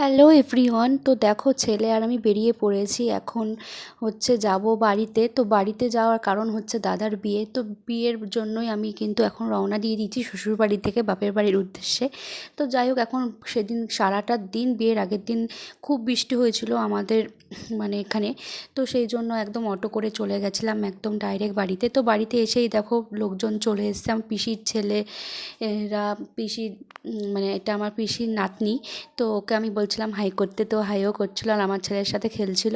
Hello everyone তো দেখো, ছেলে আর আমি বেরিয়ে পড়েছি। এখন হচ্ছে যাব বাড়িতে। তো বাড়িতে যাওয়ার কারণ হচ্ছে দাদার বিয়ে। তো বিয়ের জন্যই আমি কিন্তু এখন রওনা দিয়ে দিয়েছি শ্বশুর বাড়ি থেকে বাপের বাড়ির উদ্দেশ্যে। তো যাই হোক, এখন সেদিন সারাটা দিন, বিয়ের আগের দিন খুব বৃষ্টি হয়েছিল আমাদের মানে এখানে। তো সেই জন্য একদম অটো করে চলে গেছিলাম একদম ডাইরেক্ট বাড়িতে। তো বাড়িতে এসেই দেখো, লোকজন চলে এসছে। আমার পিসির ছেলে এরা পিসির মানে এটা আমার পিসির নাতনি। তো ওকে আমি বলছিলাম হাই করতে তো হাইও করছিল আর আমার ছেলের সাথে খেলছিল।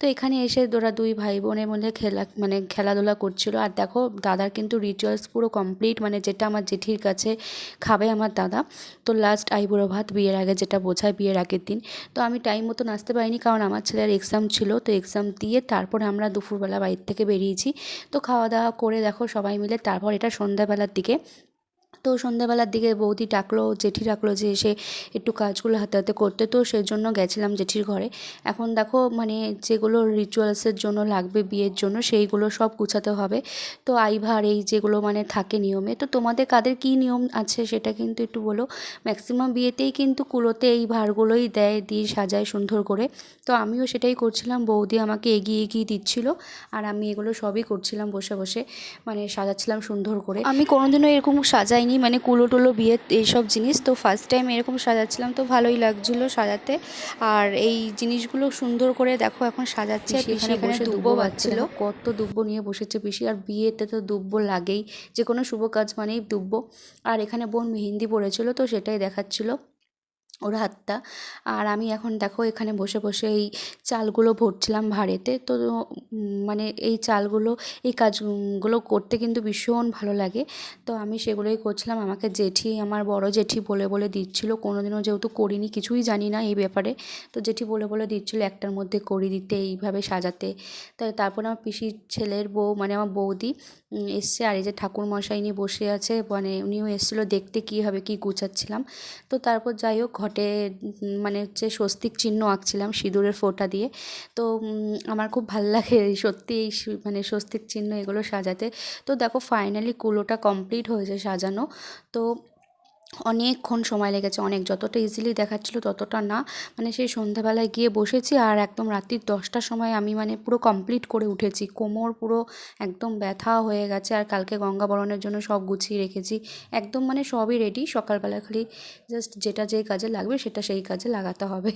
তো এখানে এসে ওরা দুই ভাই বোনের মধ্যে খেলা মানে খেলাধুলা করছিল। আর দেখো, দাদার কিন্তু রিচুয়ালস পুরো কমপ্লিট মানে যেটা আমার জেঠির কাছে খাবে আমার দাদা। তো লাস্ট আইবুড়ো ভাত বিয়ের আগে যেটা বোঝায় বিয়ের আগের দিন। তো আমি টাইম মতো নাচতে পারিনি কারণ আমার ছেলের এক্সাম ছিল। তো এক্সাম দিয়ে তারপরে আমরা দুপুরবেলা বাড়ির থেকে বেরিয়েছি। তো খাওয়া দাওয়া করে দেখো সবাই মিলে, তারপর এটা সন্ধ্যাবেলার দিকে তো সন্ধ্যাবেলার দিকে বৌদি ডাকলো, জেঠি ডাকলো যে এসে একটু কাজগুলো হাতে হাতে করতে। তো সেই জন্য গেছিলাম জেঠির ঘরে। এখন দেখো মানে যেগুলো রিচুয়ালসের জন্য লাগবে বিয়ের জন্য, সেইগুলো সব গুছাতে হবে। তো আইভার এই যেগুলো মানে থাকে নিয়মে, তো তোমাদের কাদের কী নিয়ম আছে সেটা কিন্তু একটু বলো। ম্যাক্সিমাম বিয়েতেই কিন্তু কুলোতে এই ভারগুলোই দেয়, দিয়ে সাজায় সুন্দর করে। তো আমিও সেটাই করছিলাম, বৌদি আমাকে এগিয়ে এগিয়ে দিচ্ছিল, আর আমি এগুলো সবই করছিলাম বসে বসে মানে সাজাচ্ছিলাম সুন্দর করে। আমি কোনোদিনও এরকম সাজাইনি মানে কুলো টুলো বিয়ে এইসব জিনিস। তো ফার্স্ট টাইম এরকম সাজাচ্ছিলাম তো ভালোই লাগছিল সাজাতে। আর এই জিনিসগুলো সুন্দর করে দেখো এখন সাজাচ্ছে বসে দুব্বো বাচ্ছিল বাজছিল। কত দুব্বো নিয়ে বসেছে পিসি আর বিয়েতে তো দুব্বো লাগেই। যে কোনো শুভ কাজ মানেই দুব্বো। আর এখানে বোন মেহেন্দি পড়েছিল তো সেটাই দেখাচ্ছিল। ওর হাতটা। আর আমি এখন দেখো এখানে বসে বসে এই চালগুলো ভরছিলাম ভাঁড়েতে। তো মানে এই চালগুলো, এই কাজগুলো করতে কিন্তু ভীষণ ভালো লাগে। তো আমি সেগুলোই করছিলাম। আমাকে জেঠি, আমার বড় জেঠি বলে বলে দিচ্ছিল। কোনোদিনও যেহেতু করিনি, কিছুই জানি না এই ব্যাপারে। তো জেঠি বলে বলে দিচ্ছিল একটার মধ্যে করি দিতে, এইভাবে সাজাতে। তাই তারপর আমার পিসির ছেলের বউ মানে আমার বৌদি এসছে। আর এই যে ঠাকুর মশাই নিয়ে বসে আছে মানে উনিও এসেছিল। দেখতে কী হবে, কী গুছাচ্ছিলাম। তো তারপর যাই হোক ঘটে মানে হচ্ছে স্বস্তিক চিহ্ন আঁকছিলাম সিঁদুরের ফোঁটা দিয়ে। তো আমার খুব ভালো লাগে সত্যি এই মানে স্বস্তিক চিহ্ন এগুলো সাজাতে। তো দেখো ফাইনালি কুলোটা কমপ্লিট হয়েছে সাজানো। তো অনেকক্ষণ সময় লেগেছে, অনেক যতটা ইজিলি দেখাচ্ছিলো ততটা না। মানে সেই সন্ধ্যাবেলায় গিয়ে বসেছি আর একদম রাত্রির দশটার সময় আমি মানে পুরো কমপ্লিট করে উঠেছি। কোমর পুরো একদম ব্যথা হয়ে গেছে আর কালকে গঙ্গা বরণের জন্য সব গুছিয়ে রেখেছি। একদম মানে সবই রেডি সকালবেলা খালি জাস্ট যেটা যেই কাজে লাগবে সেটা সেই কাজে লাগাতে হবে।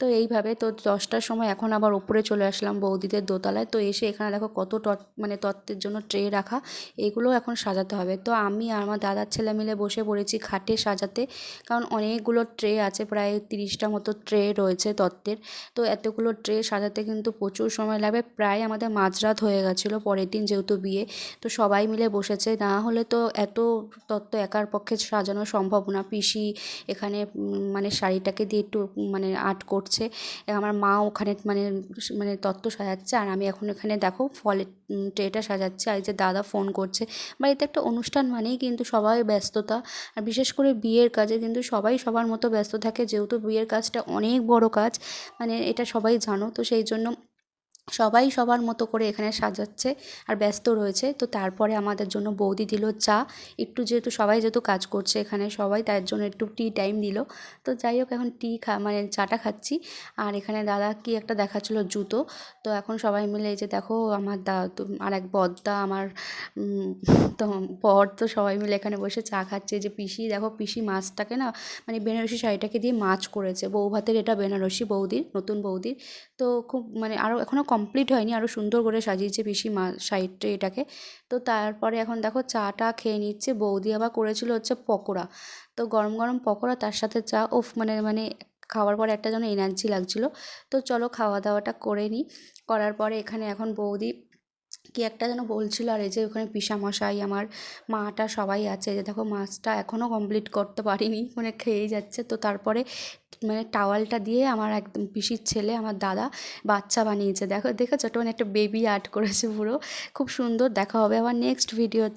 তো এইভাবে তো দশটার সময় এখন আবার ওপরে চলে আসলাম বৌদিদের দোতলায়। তো এসে এখানে দেখো কত তত মানে তত্ত্বের জন্য ট্রে রাখা এগুলো এখন সাজাতে হবে। তো আমি আর আমার দাদার ছেলে মিলে বসে পড়েছি খাটে সাজাতে। কারণ অনেকগুলো ট্রে আছে, প্রায় তিরিশটা মতো ট্রে রয়েছে তত্ত্বের। তো এতগুলো ট্রে সাজাতে কিন্তু প্রচুর সময় লাগবে। প্রায় আমাদের মাঝরাত হয়ে গেছিল পরের দিন যেহেতু বিয়ে। তো সবাই মিলে বসেছে। না হলে তো এত তত্ত্ব একার পক্ষে সাজানো সম্ভব না। পিসি এখানে মানে শাড়িটাকে দিয়ে একটু মানে আর্ট করছে। আমার মা ওখানে মানে মানে তত্ত্ব সাজাচ্ছে। আর আমি এখন এখানে দেখো ফলের ট্রেটা সাজাচ্ছে। আর যে দাদা ফোন করছে। বাড়িতে একটা অনুষ্ঠান মানেই কিন্তু সবাই ব্যস্ততা। আর বিশেষ করে বিয়ের কাজে কিন্তু সবাই সবার মতো ব্যস্ত থাকে, যেহেতু বিয়ের কাজটা অনেক বড় কাজ মানে এটা সবাই জানো, তো সেই জন্য সবাই সবার মতো করে এখানে সাজাচ্ছে আর ব্যস্ত রয়েছে। তো তারপরে আমাদের জন্য বৌদি দিল চা। একটু যেহেতু সবাই যেহেতু কাজ করছে এখানে, সবাই তার জন্য একটু টি টাইম দিল। তো যাই হোক, এখন টি খা মানে চাটা খাচ্ছি। আর এখানে দাদা কি একটা দেখাচ্ছিলো জুতো। তো এখন সবাই মিলে এই যে দেখো, আমার দা আর এক বদ্দা, আমার তো বর তো সবাই মিলে এখানে বসে চা খাচ্ছে। যে পিসি, দেখো পিসি মাছটাকে না মানে বেনারসি শাড়িটাকে দিয়ে মাছ করেছে। বউ ভাতের এটা বেনারসি বৌদির, নতুন বৌদির। তো খুব মানে আরও এখনও কমপ্লিট হয়নি আরও সুন্দর করে সাজিয়েছে পিসি মা সাইডটা এটাকে। তো তারপরে এখন দেখো চাটা খেয়ে নিচ্ছে, বৌদি আবার করেছিল হচ্ছে পকোড়া। তো গরম গরম পকোড়া, তার সাথে চা ওফ মানে মানে খাওয়ার পরে একটা যেন এনার্জি লাগছিল। তো চলো খাওয়া দাওয়াটা করে নিই। করার পরে এখানে এখন বৌদি কি একটা যেন বলছিল, আর এই যে ওখানে পিসামশাই, আমার মাটা সবাই আছে, যে দেখো মাছটা এখনও কমপ্লিট করতে পারিনি মানে খেয়েই যাচ্ছে। তো তারপরে মানে টাওয়ালটা দিয়ে আমার একদম পিসির ছেলে, আমার দাদা বাচ্চা বানিয়েছে। দেখো, দেখেছ? ওটা মানে একটা বেবি আর্ট করেছে পুরো। খুব সুন্দর, দেখা হবে আবার নেক্সট ভিডিওতে